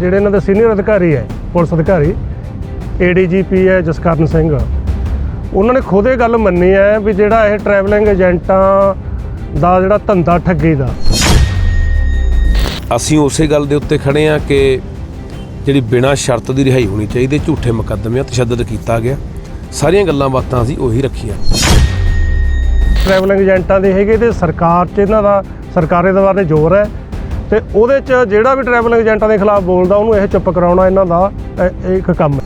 ਜਿਹੜੇ ਇਹਨਾਂ ਦੇ ਸੀਨੀਅਰ ਅਧਿਕਾਰੀ ਹੈ ਪੁਲਿਸ ਅਧਿਕਾਰੀ ਏਡੀਜੀਪੀ ਹੈ ਜਸਕਰਨ ਸਿੰਘ। ਉਹਨਾਂ ਨੇ ਖੁਦ ਇਹ ਗੱਲ ਮੰਨੀ ਹੈ ਵੀ ਜਿਹੜਾ ਇਹ ਟਰੈਵਲਿੰਗ ਏਜੰਟਾਂ ਦਾ ਜਿਹੜਾ ਧੰਦਾ ਠੱਗੀ ਦਾ। ਅਸੀਂ ਉਸੇ ਗੱਲ ਦੇ ਉੱਤੇ ਖੜੇ ਆ ਕਿ ਜਿਹੜੀ ਬਿਨਾਂ ਸ਼ਰਤ ਦੀ ਰਿਹਾਈ ਹੋਣੀ ਚਾਹੀਦੀ ਝੂਠੇ ਮੁਕੱਦਮਿਆਂ ਤਸ਼ੱਦਦ ਕੀਤਾ ਗਿਆ। ਸਾਰੀਆਂ ਗੱਲਾਂ ਬਾਤਾਂ ਅਸੀਂ ਉਹੀ ਰੱਖੀਆਂ। ਟਰੈਵਲਿੰਗ ਏਜੰਟਾਂ ਦੇ ਹੈਗੇ ਤੇ ਸਰਕਾਰ 'ਚ ਇਹਨਾਂ ਦਾ ਸਰਕਾਰੇ ਦੇ ਬਾਰੇ ਜ਼ੋਰ ਹੈ। ਤੇ ਉਹਦੇ 'ਚ ਜਿਹੜਾ ਵੀ ਟਰੈਵਲ ਏਜੰਟਾਂ ਦੇ ਖਿਲਾਫ ਬੋਲਦਾ, ਉਹਨੂੰ ਇਹ ਚੁੱਪ ਕਰਾਉਣਾ ਇਹਨਾਂ ਦਾ ਇੱਕ ਕੰਮ ਹੈ।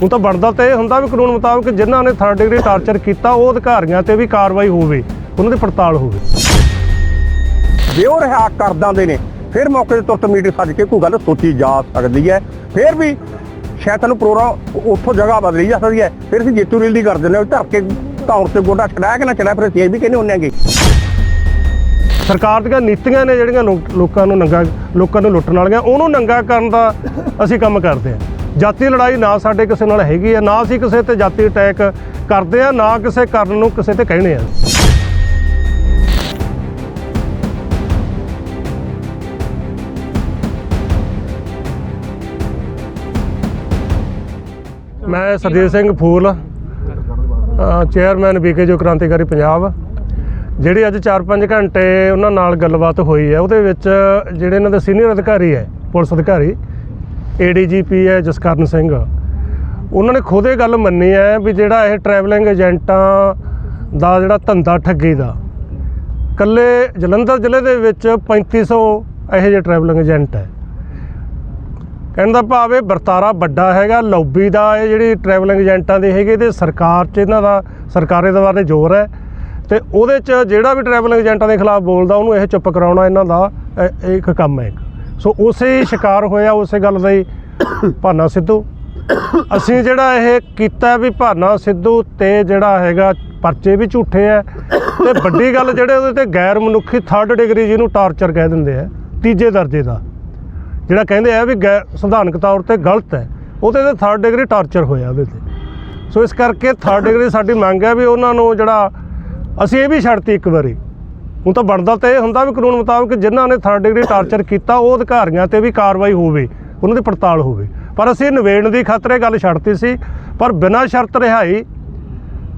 ਹੁਣ ਤਾਂ ਬਣਦਾ ਤਾਂ ਇਹ ਹੁੰਦਾ ਵੀ ਕਾਨੂੰਨ ਮੁਤਾਬਕ ਜਿਨ੍ਹਾਂ ਨੇ ਥਰਡ ਡਿਗਰੀ ਟਾਰਚਰ ਕੀਤਾ, ਉਹ ਅਧਿਕਾਰੀਆਂ ਤੇ ਵੀ ਕਾਰਵਾਈ ਹੋਵੇ, ਉਹਨਾਂ ਦੀ ਪੜਤਾਲ ਹੋਵੇ। ਜੇ ਉਹ ਰਿਹਾ ਕਰ ਦਿੰਦੇ ਨੇ। ਫਿਰ ਮੌਕੇ ਤੇ ਤੁਰਤ ਮੀਟਿੰਗ ਸੱਜ ਕੇ ਕੋਈ ਗੱਲ ਸੋਚੀ ਜਾ ਸਕਦੀ ਹੈ। ਫਿਰ ਵੀ ਸ਼ਾਇਦ ਤੁਹਾਨੂੰ ਪ੍ਰੋਗਰਾਮ ਉੱਥੋਂ ਜਗ੍ਹਾ ਬਦਲੀ ਜਾ ਸਕਦੀ ਹੈ। ਫਿਰ ਅਸੀਂ ਜੇਤੂ ਰੈਲੀ ਕਰ ਦਿੰਦੇ ਹਾਂ ਧਰ ਕੇ ਧੌਣ ਤੇ ਗੋਡਾ ਛੜਾਇਆ ਕਿ ਨਾ ਛੜਾਇਆ ਫਿਰ ਅਸੀਂ ਇਹ ਵੀ ਕਹਿੰਦੇ ਹੁੰਦੇ ਆਂਗੇ ਸਰਕਾਰ ਦੀਆਂ ਨੀਤੀਆਂ ਨੇ ਜਿਹੜੀਆਂ ਲੋ- ਲੋਕਾਂ ਨੂੰ ਨੰਗਾ ਲੋਕਾਂ ਨੂੰ ਲੁੱਟਣ ਵਾਲੀਆਂ ਉਹਨੂੰ ਨੰਗਾ ਕਰਨ ਦਾ ਅਸੀਂ ਕੰਮ ਕਰਦੇ ਹਾਂ। ਜਾਤੀ ਲੜਾਈ ਨਾ ਸਾਡੇ ਕਿਸੇ ਨਾਲ ਹੈਗੀ ਹੈ ਨਾ ਅਸੀਂ ਕਿਸੇ ਤੇ ਜਾਤੀ ਅਟੈਕ ਕਰਦੇ ਆ ਨਾ ਕਿਸੇ ਕਰਨ ਨੂੰ ਕਿਸੇ ਤੇ ਕਹਿਣੇ ਆ ਮੈਂ ਸਰਜੀਤ ਸਿੰਘ ਫੂਲ ਅ, ਚੇਅਰਮੈਨ ਬੀਕੇ ਜੋ ਕ੍ਰਾਂਤੀਕਾਰੀ ਪੰਜਾਬ। ਜਿਹੜੀ ਅੱਜ 4-5 ਘੰਟੇ ਉਹਨਾਂ ਨਾਲ ਗੱਲਬਾਤ ਹੋਈ ਹੈ, ਉਹਦੇ ਵਿੱਚ ਜਿਹੜੇ ਇਹਨਾਂ ਦੇ ਸੀਨੀਅਰ ਅਧਿਕਾਰੀ ਹੈ, ਪੁਲਿਸ ਅਧਿਕਾਰੀ ਏਡੀਜੀਪੀ ਹੈ, ਜਸਕਰਨ ਸਿੰਘ। ਉਹਨਾਂ ਨੇ ਖੁਦ ਇਹ ਗੱਲ ਮੰਨੀ ਹੈ ਵੀ ਜਿਹੜਾ ਇਹ ਟਰੈਵਲਿੰਗ ਏਜੰਟਾਂ ਦਾ ਜਿਹੜਾ ਧੰਦਾ ਠੱਗੀ ਦਾ ਕੱਲੇ ਜਲੰਧਰ ਜ਼ਿਲ੍ਹੇ ਦੇ ਵਿੱਚ 3500 ਇਹੋ ਜਿਹੇ ਟਰੈਵਲਿੰਗ ਏਜੰਟ ਹੈ। ਕਹਿਣ ਦਾ ਭਾਵ ਇਹ ਵਰਤਾਰਾ ਵੱਡਾ ਹੈਗਾ ਲੌਬੀ ਦਾ ਇਹ ਜਿਹੜੀ ਟਰੈਵਲਿੰਗ ਏਜੰਟਾਂ ਦੇ ਹੈਗੇ ਤੇ ਸਰਕਾਰ 'ਚ ਇਹਨਾਂ ਦਾ, ਸਰਕਾਰੇ ਦੇ ਬਾਰੇ ਜ਼ੋਰ ਹੈ। ਤੇ ਉਹਦੇ 'ਚ ਜਿਹੜਾ ਵੀ ਟਰੈਵਲ ਏਜੰਟਾਂ ਦੇ ਖਿਲਾਫ ਬੋਲਦਾ, ਉਹਨੂੰ ਇਹ ਚੁੱਪ ਕਰਾਉਣਾ ਇਹਨਾਂ ਦਾ ਇੱਕ ਕੰਮ ਹੈ ਇੱਕ। ਸੋ ਉਸੇ ਹੀ ਸ਼ਿਕਾਰ ਹੋਇਆ, ਉਸੇ ਗੱਲ ਦਾ ਹੀ ਭਾਨਾ ਸਿੱਧੂ। ਅਸੀਂ ਜਿਹੜਾ ਇਹ ਕੀਤਾ ਵੀ ਭਾਨਾ ਸਿੱਧੂ ਤੇ ਜਿਹੜਾ ਹੈਗਾ ਪਰਚੇ ਵੀ ਝੂਠੇ ਆ, ਤੇ ਵੱਡੀ ਗੱਲ ਜਿਹੜੇ ਉਹਦੇ ਤੇ ਗੈਰ ਮਨੁੱਖੀ ਥਰਡ ਡਿਗਰੀ ਜਿਹਨੂੰ ਟਾਰਚਰ ਕਹਿ ਦਿੰਦੇ ਆ, ਤੀਜੇ ਦਰਜੇ ਦਾ। ਜਿਹੜਾ ਕਹਿੰਦੇ ਆ ਵੀ ਗੈਰ ਸੰਵਿਧਾਨਕ ਤੌਰ ਤੇ ਗਲਤ ਹੈ, ਉਹਦੇ ਤੇ ਥਰਡ ਡਿਗਰੀ ਟਾਰਚਰ ਹੋਇਆ ਉਹਦੇ ਤੇ। ਸੋ ਇਸ ਕਰਕੇ ਥਰਡ ਡਿਗਰੀ ਸਾਡੀ ਮੰਗ ਹੈ ਵੀ ਉਹਨਾਂ ਨੂੰ ਜਿਹੜਾ ਅਸੀਂ ਇਹ ਵੀ ਛੱਡਤੀ ਇੱਕ ਵਾਰੀ। ਹੁਣ ਤਾਂ ਬਣਦਾ ਤਾਂ ਇਹ ਹੁੰਦਾ ਵੀ ਕਾਨੂੰਨ ਮੁਤਾਬਕ ਜਿਨ੍ਹਾਂ ਨੇ ਥਰਡ ਡਿਗਰੀ ਟਾਰਚਰ ਕੀਤਾ, ਉਹ ਅਧਿਕਾਰੀਆਂ ਤੇ ਵੀ ਕਾਰਵਾਈ ਹੋਵੇ, ਉਹਨਾਂ ਦੀ ਪੜਤਾਲ ਹੋਵੇ। ਪਰ ਅਸੀਂ ਨਿਵੇੜਨ ਦੀ ਖਾਤਰ ਗੱਲ ਛੱਡਤੀ ਸੀ, ਪਰ ਬਿਨਾਂ ਸ਼ਰਤ ਰਿਹਾਈ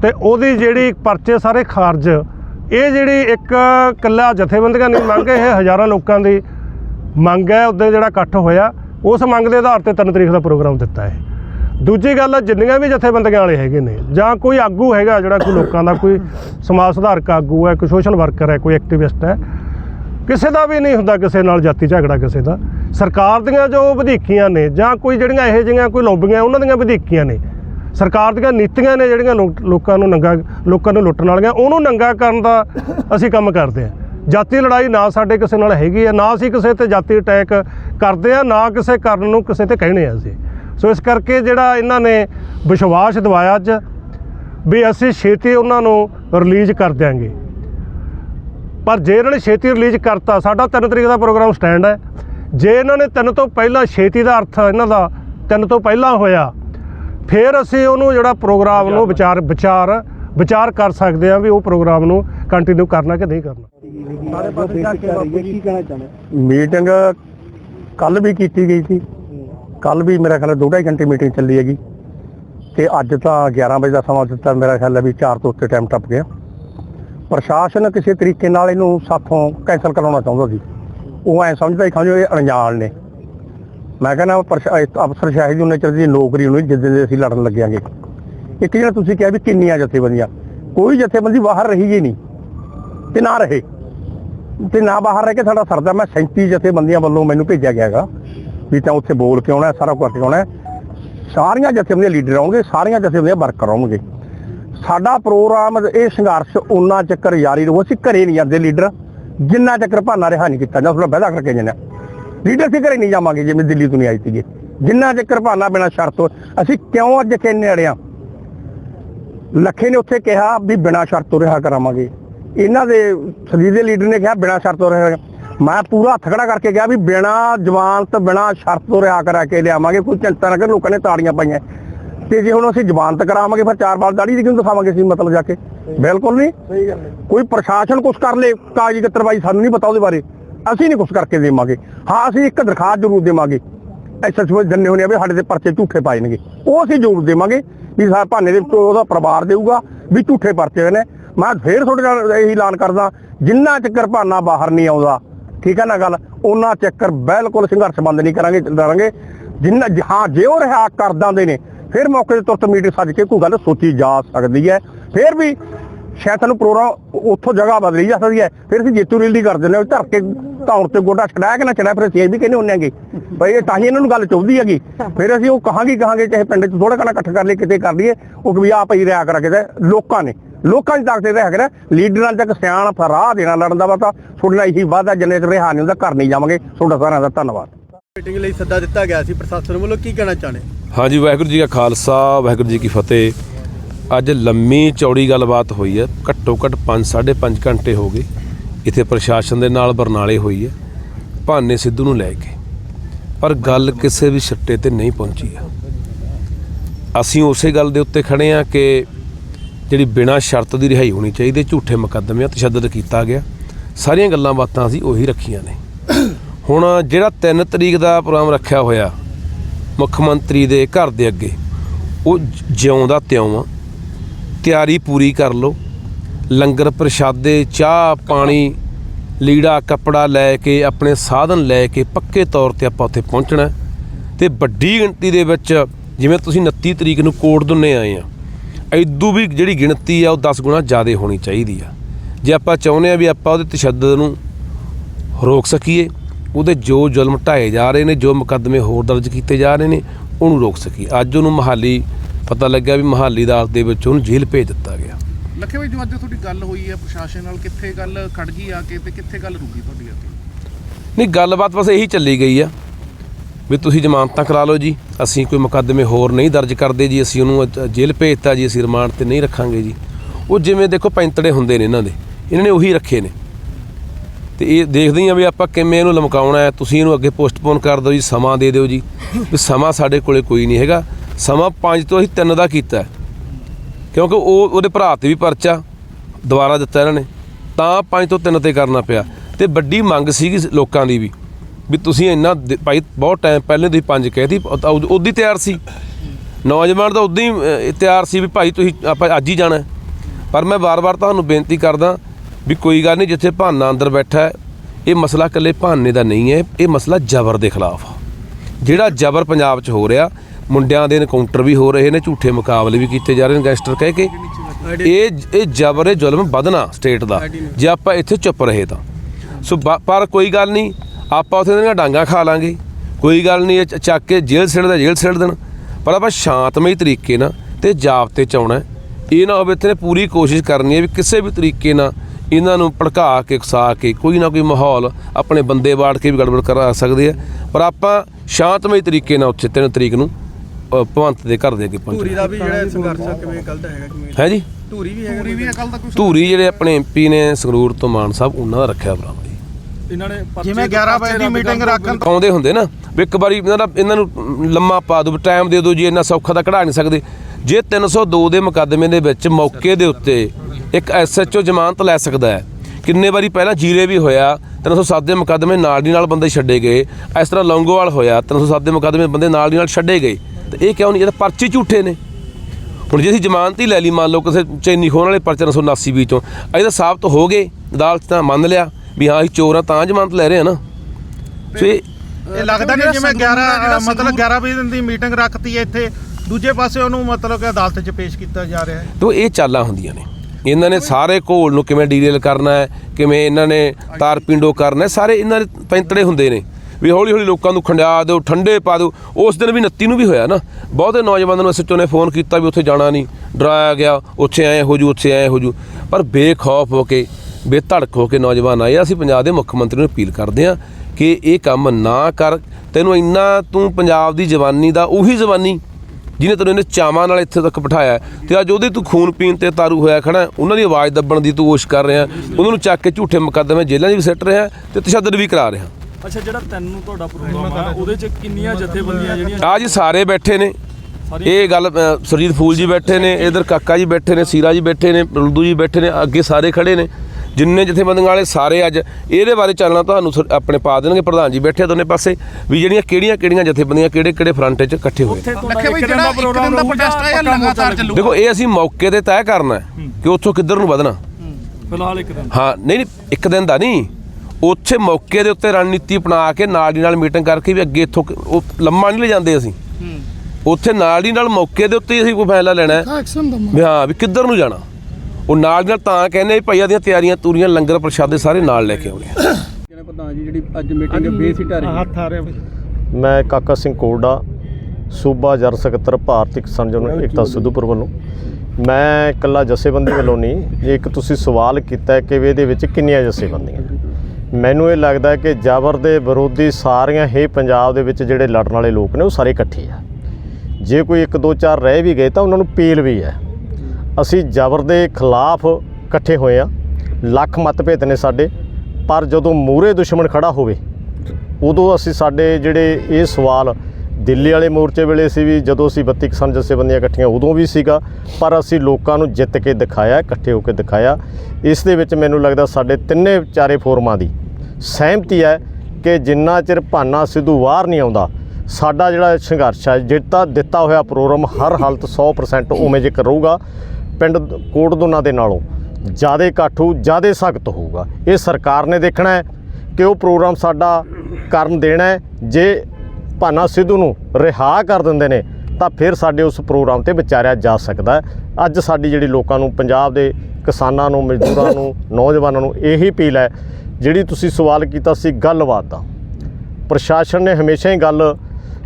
ਤੇ ਉਹਦੀ ਜਿਹੜੀ ਪਰਚੇ ਸਾਰੇ ਖਾਰਜ, ਇਹ ਜਿਹੜੀ ਇੱਕ ਕੱਲਾ ਜਥੇਬੰਦੀਆਂ ਨਹੀਂ ਮੰਗ ਇਹ ਹਜ਼ਾਰਾਂ ਲੋਕਾਂ ਦੀ ਮੰਗ ਹੈ ਉਦੋਂ ਜਿਹੜਾ ਇਕੱਠ ਹੋਇਆ, ਉਸ ਮੰਗ ਦੇ ਆਧਾਰ ਤੇ 3 ਤਰੀਕ ਦਾ ਪ੍ਰੋਗਰਾਮ ਦਿੱਤਾ ਹੈ। ਦੂਜੀ ਗੱਲ ਜਿੰਨੀਆਂ ਵੀ ਜਥੇਬੰਦੀਆਂ ਵਾਲੇ ਹੈਗੇ ਨੇ, ਜਾਂ ਕੋਈ ਆਗੂ ਹੈਗਾ, ਜਿਹੜਾ ਕੋਈ ਲੋਕਾਂ ਦਾ ਕੋਈ ਸਮਾਜ ਸੁਧਾਰਕ ਆਗੂ ਹੈ, ਕੋਈ ਸੋਸ਼ਲ ਵਰਕਰ ਹੈ, ਕੋਈ ਐਕਟਿਵਿਸਟ ਹੈ, ਕਿਸੇ ਦਾ ਵੀ ਨਹੀਂ ਹੁੰਦਾ ਕਿਸੇ ਨਾਲ ਜਾਤੀ ਝਗੜਾ ਕਿਸੇ ਦਾ। ਸਰਕਾਰ ਦੀਆਂ ਜੋ ਵਧੀਕੀਆਂ ਨੇ, ਜਾਂ ਕੋਈ ਜਿਹੜੀਆਂ ਇਹੋ ਜਿਹੀਆਂ ਕੋਈ ਲੌਬੀਆਂ ਉਹਨਾਂ ਦੀਆਂ ਵਧੀਕੀਆਂ ਨੇ। ਸਰਕਾਰ ਦੀਆਂ ਨੀਤੀਆਂ ਨੇ ਜਿਹੜੀਆਂ ਲੋਕ- ਲੋਕਾਂ ਨੂੰ ਨੰਗਾ, ਲੋਕਾਂ ਨੂੰ ਲੁੱਟਣ ਵਾਲੀਆਂ, ਉਹਨੂੰ ਨੰਗਾ ਕਰਨ ਦਾ ਅਸੀਂ ਕੰਮ ਕਰਦੇ ਹਾਂ। ਜਾਤੀ ਲੜਾਈ ਨਾ ਸਾਡੇ ਕਿਸੇ ਨਾਲ ਹੈਗੀ ਹੈ, ਨਾ ਅਸੀਂ ਕਿਸੇ ਤੇ ਜਾਤੀ ਅਟੈਕ ਕਰਦੇ ਆ ਨਾ ਕਿਸੇ ਕਰਨ ਨੂੰ ਕਿਸੇ ਤੇ ਕਹਿਣੇ ਆ ਅਸੀਂ। ਸੋ ਇਸ ਕਰਕੇ ਜਿਹੜਾ ਇਹਨਾਂ ਨੇ ਵਿਸ਼ਵਾਸ ਦਿਵਾਇਆ ਅੱਜ ਵੀ ਅਸੀਂ ਛੇਤੀ ਉਹਨਾਂ ਨੂੰ ਰਿਲੀਜ਼ ਕਰ ਦਿਆਂਗੇ। ਪਰ ਜੇ ਇਹਨਾਂ ਨੇ ਛੇਤੀ ਰਿਲੀਜ਼ ਕਰਤਾ ਸਾਡਾ 3 ਤਰੀਕ ਦਾ ਪ੍ਰੋਗਰਾਮ ਸਟੈਂਡ ਹੈ। ਜੇ ਇਹਨਾਂ ਨੇ ਤਿੰਨ ਤੋਂ ਪਹਿਲਾਂ ਛੇਤੀ ਦਾ ਅਰਥ ਇਹਨਾਂ ਦਾ ਤਿੰਨ ਤੋਂ ਪਹਿਲਾਂ ਹੋਇਆ ਫਿਰ ਅਸੀਂ ਉਹਨੂੰ ਜਿਹੜਾ ਪ੍ਰੋਗਰਾਮ ਨੂੰ ਵਿਚਾਰ ਵਿਚਾਰ ਵਿਚਾਰ ਕਰ ਸਕਦੇ ਹਾਂ ਵੀ ਉਹ ਪ੍ਰੋਗਰਾਮ ਨੂੰ ਕੰਟੀਨਿਊ ਕਰਨਾ ਕਿ ਨਹੀਂ ਕਰਨਾ। ਮੀਟਿੰਗ ਕੱਲ ਵੀ ਕੀਤੀ ਗਈ ਸੀ। ਕੱਲ ਵੀ ਮੇਰਾ ਖਿਆਲ ਦੋ ਢਾਈ ਘੰਟੇ ਮੀਟਿੰਗ ਚੱਲੀ ਹੈਗੀ ਤੇ ਅੱਜ ਤਾਂ 11 ਵਜੇ ਦਾ ਸਮਾਂ ਦਿੱਤਾ, ਮੇਰਾ ਖਿਆਲ ਹੈ ਵੀ 4 ਤੋਂ ਉੱਤੇ ਟਾਈਮ ਟੱਪ ਗਿਆ। ਪ੍ਰਸ਼ਾਸਨ ਕਿਸੇ ਤਰੀਕੇ ਨਾਲ ਇਹਨੂੰ ਸਾਥੋਂ ਕੈਂਸਲ ਕਰਾਉਣਾ ਚਾਹੁੰਦਾ ਸੀ। ਉਹ ਐ ਸਮਝਦਾ ਸਮਝੋ ਇਹ ਅਣਜਾਣ ਨੇ। ਮੈਂ ਕਹਿੰਦਾ ਅਫਸਰ ਸ਼ਾਹੀ ਉਹਨੇ ਚਿਰ ਦੀ ਨੌਕਰੀ ਨੂੰ ਜਿੱਦਾਂ ਦੇ ਅਸੀਂ ਲੜਨ ਲੱਗਿਆਂਗੇ। ਇੱਕ ਜਿਹੜਾ ਤੁਸੀਂ ਕਿਹਾ ਵੀ ਕਿੰਨੀਆਂ ਜਥੇਬੰਦੀਆਂ, ਕੋਈ ਜਥੇਬੰਦੀ ਬਾਹਰ ਰਹੀ ਹੀ ਨਹੀਂ, ਤੇ ਨਾ ਰਹੇ। ਤੇ ਨਾ ਬਾਹਰ ਰਹਿ ਕੇ ਸਾਡਾ ਸਰਦਾ, ਮੈਂ 37 ਜਥੇਬੰਦੀਆਂ ਵੱਲੋਂ ਮੈਨੂੰ ਭੇਜਿਆ ਗਿਆ ਹੈਗਾ ਵੀ ਤਾਂ ਉੱਥੇ ਬੋਲ ਕੇ ਆਉਣਾ, ਸਾਰਾ ਕਰਕੇ ਆਉਣਾ। ਸਾਰੀਆਂ ਜਥੇਬੰਦੀਆਂ ਲੀਡਰ ਆਉਣਗੇ, ਸਾਰੀਆਂ ਜਥੇਬੰਦੀਆਂ ਵਰਕਰ ਆਉਣਗੇ। ਸਾਡਾ ਪ੍ਰੋਗਰਾਮ ਇਹ ਸੰਘਰਸ਼ ਉਹਨਾਂ ਚੱਕਰ ਜਾਰੀ ਰਹੂ, ਅਸੀਂ ਘਰੇ ਨਹੀਂ ਜਾਂਦੇ ਲੀਡਰ। ਜਿੰਨਾ ਚੱਕਰ ਭਾਨਾ ਰਿਹਾ ਨਹੀਂ ਕੀਤਾ, ਜਾਂ ਥੋੜਾ ਵਾਅਦਾ ਕਰਕੇ ਜਨਾ ਲੀਡਰ ਅਸੀਂ ਘਰੇ ਨਹੀਂ ਜਾਵਾਂਗੇ, ਜਿਵੇਂ ਦਿੱਲੀ ਤੋਂ ਨਹੀਂ ਆਈ ਸੀਗੇ। ਜਿੰਨਾ ਚੱਕਰ ਭਾਨਾ ਬਿਨਾ ਸ਼ਰਤ ਅਸੀਂ ਕਿਉਂ ਅੱਜ ਕਿੰਨੇ ਅੜਿਆ ਲੱਖੇ ਨੇ ਉੱਥੇ ਕਿਹਾ ਵੀ ਬਿਨਾ ਸ਼ਰਤ ਤੋਂ ਰਿਹਾ ਕਰਾਵਾਂਗੇ ਇਹਨਾਂ ਦੇ ਸਰੀਰ ਦੇ ਲੀਡਰ ਨੇ ਕਿਹਾ, ਬਿਨਾ ਸ਼ਰਤ ਤੋਂ ਰਿਹਾ ਮੈਂ ਪੂਰਾ ਹੱਥ ਖੜਾ ਕਰਕੇ ਗਿਆ ਵੀ ਬਿਨਾ ਜ਼ਮਾਨਤ ਬਿਨਾ ਸ਼ਰਤ ਤੋਂ ਰਿਹਾ ਕਰਾ ਕੇ ਲਿਆਵਾਂਗੇ ਕੋਈ ਚਿੰਤਾ ਨਾ ਕਰ ਲੋਕਾਂ ਨੇ ਤਾੜੀਆਂ ਪਾਈਆਂ। ਤੇ ਜੇ ਹੁਣ ਅਸੀਂ ਜ਼ਮਾਨਤ ਕਰਾਵਾਂਗੇ ਫਿਰ ਚਾਰ ਬਾਲ ਦਾੜੀ ਦੀ ਕਿਉਂ ਦਿਖਾਵਾਂਗੇ ਅਸੀਂ ਮਤਲਬ ਜਾ ਕੇ? ਬਿਲਕੁਲ ਨਹੀਂ। ਸਹੀ ਗੱਲ ਕੋਈ ਪ੍ਰਸ਼ਾਸਨ ਕੁਝ ਕਰ ਲੇ ਕਾਗਜ਼ੀ ਕਤਰਵਾਈ ਸਾਨੂੰ ਨਹੀਂ ਪਤਾ ਉਹਦੇ ਬਾਰੇ। ਅਸੀਂ ਨਹੀਂ ਕੁਝ ਕਰਕੇ ਦੇਵਾਂਗੇ। ਹਾਂ ਅਸੀਂ ਇੱਕ ਦਰਖਾਸਤ ਜ਼ਰੂਰ ਦੇਵਾਂਗੇ। ਐਸਐਸਓ ਜੰਨੇ ਹੋਣੇ ਆ ਵੀ ਸਾਡੇ ਤੇ ਪਰਚੇ ਝੂਠੇ ਪਾਏ ਨੇਗੇ। ਉਹ ਅਸੀਂ ਜ਼ਰੂਰ ਦੇਵਾਂਗੇ ਵੀ ਸਾ ਭਾਨੇ ਦੇ ਉਹਦਾ ਪਰਿਵਾਰ ਦੇਊਗਾ ਵੀ ਝੂਠੇ ਪਰਚੇ ਨੇ। ਮੈਂ ਫੇਰ ਤੁਹਾਡੇ ਨਾਲ ਇਹੀ ਐਲਾਨ ਕਰਦਾ ਜਿੰਨਾ ਚੱਕਰ ਭਾਨਾ ਬਾਹਰ ਨਹੀਂ ਆਉਂਦਾ ਠੀਕ ਹੈ ਨਾ ਗੱਲ? ਉਹਨਾਂ ਚੱਕਰ ਬਿਲਕੁਲ ਸੰਘਰਸ਼ ਬੰਦ ਨਹੀਂ ਕਰਾਂਗੇ ਕਰਾਂਗੇ। ਜਿੰਨਾ ਹਾਂ, ਜੇ ਉਹ ਰਿਹਾ ਕਰ ਦਿੰਦੇ ਨੇ, ਫਿਰ ਮੌਕੇ ਤੇ ਤੁਰਤ ਮੀਟਿੰਗ ਸੱਜ ਕੇ ਕੋਈ ਗੱਲ ਸੋਚੀ ਜਾ ਸਕਦੀ ਹੈ। ਫਿਰ ਵੀ ਸ਼ਾਇਦ ਸਾਨੂੰ ਪ੍ਰੋਗਰਾਮ ਉੱਥੋਂ ਜਗ੍ਹਾ ਬਦਲੀ ਜਾ ਸਕਦੀ ਹੈ। ਫਿਰ ਅਸੀਂ ਜੇਤੂ ਰੈਲੀ ਕਰ ਦਿੰਦੇ ਹਾਂ ਧਰ ਕੇ ਧੌਣ ਤੇ ਗੋਡਾ ਛਡਾਇਆ ਕਿ ਨਾ ਛਡਾਇਆ ਫਿਰ ਅਸੀਂ ਇਹ ਵੀ ਕਹਿੰਦੇ ਹੁੰਦੇ ਆਂਗੇ ਬਈ ਇਹ ਤਾਂ ਹੀ ਇਹਨਾਂ ਨੂੰ ਗੱਲ ਚੁੱਭਦੀ ਹੈਗੀ। ਫਿਰ ਅਸੀਂ ਉਹ ਕਹਾਂਗੇ ਕਹਾਂਗੇ ਚਾਹੇ ਪਿੰਡ 'ਚ ਥੋੜਾ ਕਣਾ ਇਕੱਠ ਕਰ ਲਈ ਕਿਤੇ ਕਰ ਲਈਏ, ਉਹ ਕਿ ਵੀ ਆ ਪਈ ਰਿਆ ਕਰਾ ਕੇ ਲੋਕਾਂ ਨੇ। ਲੋਕਾਂ ਦੀ ਤਾਕਤ ਤੇ ਹੈਗਾ ਨਾ ਲੀਡਰਾਂ ਤੱਕ ਸਿਆਣ ਫਰਾਹ ਦੇਣਾ ਲੜਨ ਦਾ ਵਾ ਤਾਂ ਤੁਹਾਡੇ ਨਾਲ ਇਹੀ ਵਾਅਦਾ ਜਿੰਨੇ ਚਿਰ ਰਿਹਾ ਨਹੀਂ ਹੁੰਦਾ ਘਰ ਨਹੀਂ ਜਾਵਾਂਗੇ। ਤੁਹਾਡਾ ਸਾਰਿਆਂ ਦਾ ਧੰਨਵਾਦ। ਮੀਟਿੰਗ ਲਈ ਸੱਦਾ ਦਿੱਤਾ ਗਿਆ ਸੀ ਪ੍ਰਸ਼ਾਸਨ ਵੱਲੋਂ ਕੀ ਕਹਿਣਾ ਚਾਹਣੇ ਹਾਂਜੀ ਵਾਹਿਗੁਰੂ ਜੀ ਕਾ ਖਾਲਸਾ ਵਾਹਿਗੁਰੂ ਜੀ ਕੀ ਫਤਿਹ। ਅੱਜ ਲੰਮੀ ਚੌੜੀ ਗੱਲਬਾਤ ਹੋਈ ਹੈ ਘੱਟੋ ਘੱਟ 5 5.5 ਘੰਟੇ ਹੋ ਗਏ। ਇੱਥੇ ਪ੍ਰਸ਼ਾਸਨ ਦੇ ਨਾਲ ਬਰਨਾਲੇ ਹੋਈ ਹੈ ਭਾਨੇ ਸਿੱਧੂ ਨੂੰ ਲੈ ਕੇ। ਪਰ ਗੱਲ ਕਿਸੇ ਵੀ ਛੱਟੇ ਤੇ ਨਹੀਂ ਪਹੁੰਚੀ ਹੈ। ਅਸੀਂ ਉਸੇ ਗੱਲ ਦੇ ਉੱਤੇ ਖੜੇ ਆ ਕਿ ਜਿਹੜੀ ਬਿਨਾਂ ਸ਼ਰਤ ਦੀ ਰਿਹਾਈ ਹੋਣੀ ਚਾਹੀਦੀ, ਝੂਠੇ ਮੁਕੱਦਮਿਆਂ ਤਸ਼ੱਦਦ ਕੀਤਾ ਗਿਆ। ਸਾਰੀਆਂ ਗੱਲਾਂ ਬਾਤਾਂ ਅਸੀਂ ਉਹੀ ਰੱਖੀਆਂ ਨੇ। ਹੁਣ ਜਿਹੜਾ 3 ਤਰੀਕ ਦਾ ਪ੍ਰੋਗਰਾਮ ਰੱਖਿਆ ਹੋਇਆ, ਮੁੱਖ ਮੰਤਰੀ ਦੇ ਘਰ ਦੇ ਅੱਗੇ, ਉਹ ਜ- ਜਿਉਂ ਦਾ ਤਿਉਂ ਆ। ਤਿਆਰੀ ਪੂਰੀ ਕਰ ਲਓ। ਲੰਗਰ ਪ੍ਰਸ਼ਾਦੇ, ਚਾਹ, ਪਾਣੀ, ਲੀੜਾ, ਕੱਪੜਾ ਲੈ ਕੇ, ਆਪਣੇ ਸਾਧਨ ਲੈ ਕੇ, ਪੱਕੇ ਤੌਰ ਤੇ ਆਪਾਂ ਉੱਥੇ ਪਹੁੰਚਣਾ। ਹੈ। ਤੇ ਵੱਡੀ ਗਿਣਤੀ ਦੇ ਵਿੱਚ, ਜਿਵੇਂ ਤੁਸੀਂ 29 ਤਰੀਕ ਨੂੰ ਕੋਟ ਦੁੰਨੇ ਆਏ ਆ ਐਦੂ ਵੀ ਜਿਹੜੀ ਗਿਣਤੀ ਆ ਉਹ 10 ਗੁਣਾ ਜ਼ਿਆਦਾ ਹੋਣੀ ਚਾਹੀਦੀ ਆ। ਜੇ ਆਪਾਂ ਚਾਹੁੰਦੇ ਆ ਵੀ ਆਪਾਂ ਉਹਦੇ ਤਸ਼ੱਦਦ ਨੂੰ ਰੋਕ ਸਕੀਏ ਉਹਦੇ ਜੋ ਜ਼ੁਲਮ ਢਾਏ ਜਾ ਰਹੇ ਨੇ ਜੋ ਮੁਕੱਦਮੇ ਹੋਰ ਦਰਜ ਕੀਤੇ ਜਾ ਰਹੇ ਨੇ ਉਹਨੂੰ ਰੋਕ ਸਕੀਏ। ਅੱਜ ਉਹਨੂੰ ਮਹਾਲੀ ਪਤਾ ਲੱਗਿਆ ਵੀ ਮਹਾਲੀ ਅਦਾਲਤ ਦੇ ਵਿੱਚ ਉਹਨੂੰ ਜੇਲ੍ਹ ਭੇਜ ਦਿੱਤਾ ਗਿਆ। ਲੱਖੇ ਭਾਈ ਜੋ ਅੱਜ ਤੁਹਾਡੀ ਗੱਲ ਹੋਈ ਹੈ ਪ੍ਰਸ਼ਾਸਨ ਨਾਲ ਕਿੱਥੇ ਗੱਲ ਖੜ ਗਈ ਆ ਕੇ ਤੇ ਕਿੱਥੇ ਗੱਲ ਰੁਕੀ ਤੁਹਾਡੀ ਅੱਗੇ? ਨਹੀਂ ਗੱਲਬਾਤ ਬਸ ਇਹੀ ਚੱਲੀ ਗਈ ਆ। ਵੀ ਤੁਸੀਂ ਜ਼ਮਾਨਤਾਂ ਕਰਾ ਲਓ ਜੀ। ਅਸੀਂ ਕੋਈ ਮੁਕੱਦਮੇ ਹੋਰ ਨਹੀਂ ਦਰਜ ਕਰਦੇ ਜੀ। ਅਸੀਂ ਉਹਨੂੰ ਅੱਜ ਜੇਲ੍ਹ ਭੇਜਤਾ ਜੀ। ਅਸੀਂ ਰਿਮਾਂਡ ਤੇ ਨਹੀਂ ਰੱਖਾਂਗੇ ਜੀ। ਉਹ ਜਿਵੇਂ ਦੇਖੋ ਪੈਂਤੜੇ ਹੁੰਦੇ ਨੇ ਇਹਨਾਂ ਦੇ। ਇਹਨਾਂ ਨੇ ਉਹੀ ਰੱਖੇ ਨੇ। ਤੇ ਇਹ ਦੇਖਦੇ ਹਾਂ ਵੀ ਆਪਾਂ ਕਿਵੇਂ ਇਹਨੂੰ ਲਮਕਾਉਣਾ ਹੈ। ਤੁਸੀਂ ਇਹਨੂੰ ਅੱਗੇ ਪੋਸਟਪੋਨ ਕਰ ਦਿਓ ਜੀ। ਸਮਾਂ ਦੇ ਦਿਓ ਜੀ। ਵੀ ਸਮਾਂ ਸਾਡੇ ਕੋਲੇ ਕੋਈ ਨਹੀਂ ਹੈਗਾ। ਸਮਾਂ 5 ਤੋਂ ਅਸੀਂ 3 ਦਾ ਕੀਤਾ ਕਿਉਂਕਿ ਉਹ, ਉਹਦੇ ਭਰਾ ਤੇ ਵੀ ਪਰਚਾ ਦੁਬਾਰਾ ਦਿੱਤਾ ਇਹਨਾਂ ਨੇ। ਤਾਂ 5 ਤੋਂ 3 ਤੇ ਕਰਨਾ ਪਿਆ। ਤੇ ਵੱਡੀ ਮੰਗ ਸੀਗੀ ਲੋਕਾਂ ਦੀ ਵੀ। ਵੀ ਤੁਸੀਂ ਇੰਨਾ ਦ- ਭਾਈ ਬਹੁਤ ਟਾਈਮ ਪਹਿਲੇ ਤੁਸੀਂ ਪੰਜ ਕਹਿਤੀ ਉਦੋਂ ਹੀ ਤਿਆਰ ਸੀ। ਨੌਜਵਾਨ ਤਾਂ ਉਦੋਂ ਹੀ ਅਹ, ਤਿਆਰ ਸੀ ਵੀ ਭਾਈ ਤੁਸੀਂ ਆਪਾਂ ਅੱਜ ਹੀ ਜਾਣਾ ਹੈ। ਪਰ ਮੈਂ ਵਾਰ-ਵਾਰ ਤੁਹਾਨੂੰ ਬੇਨਤੀ ਕਰਦਾ ਵੀ ਕੋਈ ਗੱਲ ਨਹੀਂ ਜਿੱਥੇ ਭਾਨਾ ਅੰਦਰ ਬੈਠਾ ਹੈ ਇਹ ਮਸਲਾ ਇਕੱਲੇ ਭਾਨੇ ਦਾ ਨਹੀਂ ਹੈ ਇਹ ਮਸਲਾ ਜ਼ਬਰ ਦੇ ਖਿਲਾਫ ਆ। ਜਿਹੜਾ ਜ਼ਬਰ ਪੰਜਾਬ 'ਚ ਹੋ ਰਿਹਾ ਮੁੰਡਿਆਂ ਦੇ ਇਨਕਾਊਂਟਰ ਵੀ ਹੋ ਰਹੇ ਨੇ ਝੂਠੇ ਮੁਕਾਬਲੇ ਵੀ ਕੀਤੇ ਜਾ ਰਹੇ ਨੇ ਗੈਂਗਸਟਰ ਕਹਿ ਕੇ। ਇਹ ਇਹ ਜ਼ਬਰ ਇਹ ਜ਼ੁਲਮ ਵਧਣਾ ਸਟੇਟ ਦਾ। ਜੇ ਆਪਾਂ ਇੱਥੇ ਚੁੱਪ ਰਹੇ ਤਾਂ। ਸੋ ਬ- ਪਰ ਕੋਈ ਗੱਲ ਨਹੀਂ ਆਪਾਂ ਉੱਥੇ ਦੀਆਂ ਡਾਂਗਾ ਖਾ ਲਾਂਗੇ। ਕੋਈ ਗੱਲ ਨਹੀਂ ਇਹ ਚੱਕ ਕੇ ਜੇਲ੍ਹ ਸਿੱਟ ਦਾ ਜੇਲ੍ਹ ਸਿੱਟ ਦੇਣ। ਪਰ ਆਪਾਂ ਸ਼ਾਂਤਮਈ ਤਰੀਕੇ ਨਾਲ ਤੇ ਜਾਬਤੇ ਚ ਆਉਣਾ। ਇਹ ਨਾ ਹੋਵੇ ਇੱਥੇ ਪੂਰੀ ਕੋਸ਼ਿਸ਼ ਕਰਨੀ ਹੈ ਵੀ ਕਿਸੇ ਵੀ ਤਰੀਕੇ ਨਾਲ ਇਹਨਾਂ ਨੂੰ ਭੜਕਾ ਕੇ ਉਕਸਾ ਕੇ ਕੋਈ ਨਾ ਕੋਈ ਮਾਹੌਲ ਆਪਣੇ ਬੰਦੇ ਬਾੜ ਕੇ ਵੀ ਗੜਬੜ ਕਰਾ ਸਕਦੇ ਆ। ਪਰ ਆਪਾਂ ਸ਼ਾਂਤਮਈ ਤਰੀਕੇ ਨਾਲ ਉੱਥੇ 3 ਤਰੀਕ ਨੂੰ ਅ, ਭਗਵੰਤ ਦੇ ਘਰ ਦੇ ਅੱਗੇ ਧੂਰੀ ਪਹੁੰਚਣਾ ਦਾ ਵੀ ਜਿਹੜਾ ਸੰਘਰਸ਼ ਕਿਵੇਂ ਗਲਤ ਹੈਗਾ ਕਿਵੇਂ ਹੈ ਜੀ? ਧੂਰੀ ਵੀ ਹੈਗਾ ਪੂਰੀ ਵੀ ਅਕਲ ਦਾ ਕੋਈ ਧੂਰੀ ਜਿਹੜੇ ਆਪਣੇ ਐਮਪੀ ਨੇ ਸੰਗਰੂਰ ਤੋਂ ਮਾਨ ਸਾਹਿਬ ਉਹਨਾਂ ਦਾ ਰੱਖਿਆ ਬਰਾਬਰ ਇਹਨਾਂ ਨੇ ਜਿਵੇਂ 11 ਵਜੇ ਦੀ ਮੀਟਿੰਗ ਰੱਖਣ ਆਉਂਦੇ ਹੁੰਦੇ ਨਾ ਵੀ ਇੱਕ ਵਾਰੀ ਇਹਨਾਂ ਦਾ ਇਹਨਾਂ ਨੂੰ ਲੰਮਾ ਪਾ ਦਿਓ ਟਾਈਮ ਦੇ ਦਿਓ ਜੀ ਇੰਨਾ ਸੌਖਾ ਤਾਂ ਕਢਾ ਨਹੀਂ ਸਕਦੇ। ਜੇ 302 ਦੇ ਮੁਕੱਦਮੇ ਦੇ ਵਿੱਚ ਮੌਕੇ ਦੇ ਉੱਤੇ ਇੱਕ ਐਸਐਚਓ ਜ਼ਮਾਨਤ ਲੈ ਸਕਦਾ ਹੈ ਕਿੰਨੇ ਵਾਰੀ ਪਹਿਲਾਂ ਜੀਰੇ ਵੀ ਹੋਇਆ 307 ਦੇ ਮੁਕੱਦਮੇ ਨਾਲ ਦੀ ਨਾਲ ਬੰਦੇ ਛੱਡੇ ਗਏ ਇਸ ਤਰ੍ਹਾਂ ਲੌਂਗੋਵਾਲ ਹੋਇਆ 307 ਦੇ ਮੁਕੱਦਮੇ ਬੰਦੇ ਨਾਲ ਦੀ ਨਾਲ ਛੱਡੇ ਗਏ। ਤੇ ਇਹ ਕਿਉਂ ਨਹੀਂ? ਇਹ ਤਾਂ ਪਰਚੇ ਝੂਠੇ ਨੇ। ਹੁਣ ਜੇ ਅਸੀਂ ਜ਼ਮਾਨਤ ਹੀ ਲੈ ਲਈ ਮੰਨ ਲਓ ਕਿਸੇ ਚੈਨੀ ਖੋਣ ਵਾਲੇ ਪਰਚੇ 979 ਵਿੱਚੋਂ ਅਸੀਂ ਤਾਂ ਸਾਬਤ ਹੋ ਗਏ ਅਦਾਲਤ ਤਾਂ ਮੰਨ ਲਿਆ। ਵੀ ਹਾਂ ਅਸੀਂ ਚੋਰ ਆ ਤਾਂ ਜ਼ਮਾਨਤ ਲੈ ਰਹੇ ਆ ਨਾ। ਸੋ ਇਹ ਇਹ ਲੱਗਦਾ ਨਹੀਂ ਜਿਵੇਂ 11 ਮਤਲਬ 11 ਵਜੇ ਦੀ ਮੀਟਿੰਗ ਰੱਖਤੀ ਹੈ ਇੱਥੇ ਦੂਜੇ ਪਾਸੇ ਉਹਨੂੰ ਮਤਲਬ ਕਿ ਅਦਾਲਤ 'ਚ ਪੇਸ਼ ਕੀਤਾ ਜਾ ਰਿਹਾ ਹੈ। ਤੋ ਇਹ ਚਾਲਾਂ ਹੁੰਦੀਆਂ ਨੇ। ਇਹਨਾਂ ਨੇ ਸਾਰੇ ਘੋਲ ਨੂੰ ਕਿਵੇਂ ਡੀਰੇਲ ਕਰਨਾ ਹੈ ਕਿਵੇਂ ਇਹਨਾਂ ਨੇ ਤਾਰ ਪਿੰਡੋ ਕਰਨਾ ਹੈ, ਸਾਰੇ ਇਹਨਾਂ ਦੇ ਪੈਂਤੜੇ ਹੁੰਦੇ ਨੇ। ਵੀ ਹੌਲੀ ਹੌਲੀ ਲੋਕਾਂ ਨੂੰ ਖੰਡਿਆ ਦਿਓ ਠੰਡੇ ਪਾ ਦਿਓ। ਉਸ ਦਿਨ ਵੀ 29 ਨੂੰ ਵੀ ਹੋਇਆ ਨਾ। ਬਹੁਤੇ ਨੌਜਵਾਨਾਂ ਨੂੰ ਐਸਐਚਓ ਨੇ ਫੋਨ ਕੀਤਾ ਵੀ ਉੱਥੇ ਜਾਣਾ ਨਹੀਂ। ਡਰਾਇਆ ਗਿਆ ਉੱਥੇ ਐ ਹੋ ਜੂ ਉੱਥੇ ਐ ਹੋ ਜੂ। ਪਰ ਬੇਖੌਫ ਹੋ ਕੇ ਬੇਧੜਕ ਹੋ ਕੇ ਨੌਜਵਾਨ ਆਏ ਅਸੀਂ ਪੰਜਾਬ ਦੇ ਮੁੱਖ ਮੰਤਰੀ ਨੂੰ ਅਪੀਲ ਕਰਦੇ ਹਾਂ ਕਿ ਇਹ ਕੰਮ ਨਾ ਕਰ। ਤੈਨੂੰ ਇੰਨਾ ਤੂੰ ਪੰਜਾਬ ਦੀ ਜਵਾਨੀ ਦਾ ਉਹੀ ਜਵਾਨੀ ਜਿਹਨੇ ਤੈਨੂੰ ਇਹਨੇ ਚਾਵਾਂ ਨਾਲ ਇੱਥੇ ਤੱਕ ਬਿਠਾਇਆ ਹੈ, ਤੇ ਅੱਜ ਉਹਦੇ ਤੂੰ ਖੂਨ ਪੀਣ ਤੇ ਤਾਰੂ ਹੋਇਆ ਖੜਾ ਉਹਨਾਂ ਦੀ ਆਵਾਜ਼ ਦੱਬਣ ਦੀ ਤੂੰ ਕੋਸ਼ਿਸ਼ ਕਰ ਰਿਹਾ ਉਹਨਾਂ ਨੂੰ ਚੱਕ ਕੇ ਝੂਠੇ ਮੁਕੱਦਮੇ ਜੇਲ੍ਹਾਂ 'ਚ ਵੀ ਸਿੱਟ ਰਿਹਾ ਤੇ ਤਸ਼ੱਦਦ ਵੀ ਕਰਾ ਰਿਹਾ। ਅੱਛਾ ਜਿਹੜਾ ਤੈਨੂੰ ਤੁਹਾਡਾ ਪ੍ਰੋਗਰਾਮ ਆ ਉਹਦੇ ਚ ਕਿੰਨੀਆਂ ਜਥੇਬੰਦੀਆਂ ਜਿਹੜੀਆਂ ਆ ਜੀ ਸਾਰੇ ਬੈਠੇ ਨੇ। ਇਹ ਗੱਲ ਅ, ਸਰਜੀਤ ਫੂਲ ਜੀ ਬੈਠੇ ਨੇ ਇਧਰ ਕਾਕਾ ਜੀ ਬੈਠੇ ਨੇ ਸੀਰਾ ਜੀ ਬੈਠੇ ਨੇ ਰੁਲਦੂ ਜੀ ਬੈਠੇ ਨੇ ਅੱਗੇ ਸਾਰੇ ਖੜੇ ਨੇ। ਜਿੰਨੇ ਜਥੇਬੰਦੀਆਂ ਵਾਲੇ ਸਾਰੇ ਅੱਜ ਇਹਦੇ ਬਾਰੇ ਚੱਲਣਾ ਤੁਹਾਨੂੰ ਆਪਣੇ ਪਾ ਦੇਣਗੇ ਪ੍ਰਧਾਨ ਜੀ ਬੈਠੇ ਦੋਨੇ ਪਾਸੇ ਵੀ ਜਿਹੜੀਆਂ ਕਿਹੜੀਆਂ ਕਿਹੜੀਆਂ ਜਥੇਬੰਦੀਆਂ ਕਿਹੜੇ ਕਿਹੜੇ ਫਰੰਟ 'ਚ ਇਕੱਠੇ ਹੋਏ। ਦੇਖੋ ਇਹ ਅਸੀਂ ਮੌਕੇ ਤੇ ਤੈਅ ਕਰਨਾ ਹੈ ਕਿ ਉੱਥੋਂ ਕਿੱਧਰ ਨੂੰ ਵਧਣਾ। ਫਿਲਹਾਲ ਇੱਕ ਦਿਨ। ਹਾਂ ਨਹੀਂ ਨਹੀਂ ਇੱਕ ਦਿਨ ਦਾ ਨਹੀਂ। ਉੱਥੇ ਮੌਕੇ ਦੇ ਉੱਤੇ ਰਣਨੀਤੀ ਅਪਣਾ ਕੇ ਨਾਲ ਦੀ ਨਾਲ ਮੀਟਿੰਗ ਕਰਕੇ ਵੀ ਅੱਗੇ ਇੱਥੋਂ ਉਹ ਲੰਮਾ ਨਹੀਂ ਲੈ ਜਾਂਦੇ ਅਸੀਂ ਉੱਥੇ ਨਾਲ ਦੀ ਨਾਲ ਮੌਕੇ ਦੇ ਉੱਤੇ ਅਸੀਂ ਕੋਈ ਫੈਸਲਾ ਲੈਣਾ ਹੈ। ਵੀ ਹਾਂ ਵੀ ਕਿੱਧਰ ਨੂੰ ਜਾਣਾ। ਉਹ ਨਾਲ ਦੀ ਨਾਲ ਤਾਂ ਕਹਿੰਦੇ ਵੀ ਭਾਈਆ ਦੀਆਂ ਤਿਆਰੀਆਂ ਤੂਰੀਆਂ ਲੰਗਰ ਪ੍ਰਸ਼ਾਦੇ ਸਾਰੇ ਨਾਲ ਲੈ ਕੇ ਆਉਣੇ ਆ। ਜਿਹੜੇ ਪ੍ਰਧਾਨ ਜੀ ਜਿਹੜੀ ਅੱਜ ਮੀਟਿੰਗ ਬੇਸਿੱਟਾ ਰਹੀ ਹੱਥ ਆ ਰਹੇ ਮੈਂ ਕਾਕਾ ਸਿੰਘ ਕੋੜਾ ਸੂਬਾ ਜਰ ਸਕੱਤਰ ਭਾਰਤੀ ਕਿਸਾਨ ਜਨ ਏਕਤਾ ਸਿੱਧੂਪੁਰ ਵੱਲੋਂ। ਮੈਂ ਇਕੱਲਾ ਜਥੇਬੰਦੀ ਵੱਲੋਂ ਨਹੀਂ ਜੇ ਇੱਕ ਤੁਸੀਂ ਸਵਾਲ ਕੀਤਾ ਕਿ ਵੀ ਇਹਦੇ ਵਿੱਚ ਕਿੰਨੀਆਂ ਜਥੇਬੰਦੀਆਂ? ਮੈਨੂੰ ਇਹ ਲੱਗਦਾ ਹੈ ਕਿ ਜ਼ਬਰ ਦੇ ਵਿਰੋਧੀ ਸਾਰੀਆਂ ਹੀ ਪੰਜਾਬ ਦੇ ਵਿੱਚ ਜਿਹੜੇ ਲੜਨ ਵਾਲੇ ਲੋਕ ਨੇ ਉਹ ਸਾਰੇ ਇਕੱਠੇ ਆ। ਜੇ ਕੋਈ ਇੱਕ ਦੋ ਚਾਰ ਰਹਿ ਵੀ ਗਏ ਤਾਂ ਉਹਨਾਂ ਨੂੰ ਪੀਲ ਵੀ ਹੈ। ਅਸੀਂ ਜ਼ਬਰ ਦੇ ਖਿਲਾਫ ਇਕੱਠੇ ਹੋਏ ਆ। ਲੱਖ ਮਤਭੇਦ ਨੇ ਸਾਡੇ। ਪਰ ਜਦੋਂ ਮੂਰੇ ਦੁਸ਼ਮਣ ਖੜਾ ਹੋਵੇ, ਉਦੋਂ ਅਸੀਂ ਸਾਡੇ ਜਿਹੜੇ ਇਹ ਸਵਾਲ ਦਿੱਲੀ ਵਾਲੇ ਮੋਰਚੇ ਵੇਲੇ ਸੀ ਵੀ ਜਦੋਂ ਅਸੀਂ 32 ਕਿਸਾਨ ਜਥੇਬੰਦੀਆਂ ਇਕੱਠੀਆਂ, ਉਦੋਂ ਵੀ ਸੀਗਾ। ਪਰ ਅਸੀਂ ਲੋਕਾਂ ਨੂੰ ਜਿੱਤ ਕੇ ਦਿਖਾਇਆ, ਇਕੱਠੇ ਹੋ ਕੇ ਦਿਖਾਇਆ। ਇਸ ਦੇ ਵਿੱਚ ਮੈਨੂੰ ਲੱਗਦਾ ਸਾਡੇ ਤਿੰਨੇ ਚਾਰੇ ਫੋਰਮਾਂ ਦੀ ਸਹਿਮਤੀ ਹੈ ਕਿ ਜਿੰਨਾ ਚਿਰ ਭਾਨਾ ਸਿੱਧੂ ਬਾਹਰ ਨਹੀਂ ਆਉਂਦਾ, ਸਾਡਾ ਜਿਹੜਾ ਸੰਘਰਸ਼ ਹੈ, ਜਿੱਤਾ ਦਿੱਤਾ ਹੋਇਆ ਪ੍ਰੋਗਰਾਮ ਹਰ ਹਾਲਤ 100% ਉਵੇਂ ਜਿਕਰ ਰਹੂਗਾ ਪਿੰਡ ਕੋਟ ਕੋਟਦੋਨਾ ਦੇ ਨਾਲੋਂ ਜ਼ਿਆਦਾ ਇਕੱਠ ਹੋਊ, ਜ਼ਿਆਦਾ ਸਖਤ ਹੋਊਗਾ। ਇਹ ਸਰਕਾਰ ਨੇ ਦੇਖਣਾ ਹੈ ਕਿ ਉਹ ਪ੍ਰੋਗਰਾਮ ਸਾਡਾ ਕਰਨ ਦੇਣਾ ਹੈ। ਜੇ ਭਾਨਾ ਸਿੱਧੂ ਨੂੰ ਰਿਹਾ ਕਰ ਦਿੰਦੇ ਨੇ, ਤਾਂ ਫਿਰ ਸਾਡੇ ਉਸ ਪ੍ਰੋਗਰਾਮ ਤੇ ਵਿਚਾਰਿਆ ਜਾ ਸਕਦਾ ਅੱਜ ਸਾਡੀ ਜਿਹੜੀ ਲੋਕਾਂ ਨੂੰ, ਪੰਜਾਬ ਦੇ ਕਿਸਾਨਾਂ ਨੂੰ, ਮਜ਼ਦੂਰਾਂ ਨੂੰ, ਨੌਜਵਾਨਾਂ ਨੂੰ ਇਹੀ ਅਪੀਲ ਹੈ, ਜਿਹੜੀ ਤੁਸੀਂ ਸਵਾਲ ਕੀਤਾ ਸੀ ਗੱਲਬਾਤ ਦਾ। ਪ੍ਰਸ਼ਾਸਨ ਨੇ ਹਮੇਸ਼ਾ ਹੀ ਗੱਲ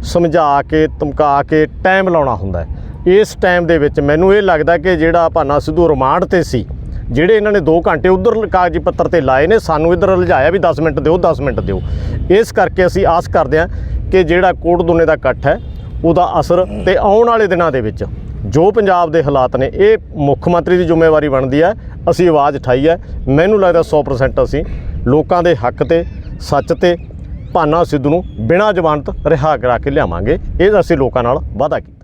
ਸਮਝਾ ਕੇ, ਧਮਕਾ ਕੇ ਟਾਈਮ ਲਾਉਣਾ ਹੁੰਦਾ ਹੈ। ਇਸ ਟਾਈਮ ਦੇ ਵਿੱਚ ਮੈਨੂੰ ਇਹ ਲੱਗਦਾ ਕਿ ਜਿਹੜਾ ਭਾਨਾ ਸਿੱਧੂ ਰਿਮਾਂਡ ਤੇ ਸੀ, ਜਿਹੜੇ ਇਹਨਾਂ ਨੇ 2 ਘੰਟੇ ਉਧਰ ਕਾਗਜ਼ੀ ਪੱਤਰ ਤੇ ਲਾਏ ਨੇ, ਸਾਨੂੰ ਇੱਧਰ ਲਿਜਾਇਆ ਵੀ 10 ਮਿੰਟ ਦਿਓ 10 ਮਿੰਟ ਦਿਓ। ਇਸ ਕਰਕੇ ਅਸੀਂ ਆਸ ਕਰਦੇ ਹਾਂ ਕਿ ਜਿਹੜਾ ਕੋਟ ਦੋਨੇ ਦਾ ਇਕੱਠ ਹੈ, ਉਹਦਾ ਅਸਰ ਤੇ ਆਉਣ ਵਾਲੇ ਦਿਨਾਂ ਦੇ ਵਿੱਚ ਜੋ ਪੰਜਾਬ ਦੇ ਹਾਲਾਤ ਨੇ, ਇਹ ਮੁੱਖ ਮੰਤਰੀ ਦੀ ਜ਼ਿੰਮੇਵਾਰੀ ਬਣਦੀ ਹੈ, ਅਸੀਂ ਆਵਾਜ਼ ਉਠਾਈ ਹੈ। ਮੈਨੂੰ ਲੱਗਦਾ 100% ਅਸੀਂ ਲੋਕਾਂ ਦੇ ਹੱਕ ਤੇ, ਸੱਚ ਤੇ, ਭਾਨਾ ਸਿੱਧੂ ਨੂੰ ਬਿਨਾਂ ਜ਼ਮਾਨਤ ਰਿਹਾ ਕਰਾ ਕੇ ਲਿਆਵਾਂਗੇ। ਇਹ ਅਸੀਂ ਲੋਕਾਂ ਨਾਲ ਵਾਅਦਾ ਕੀਤਾ।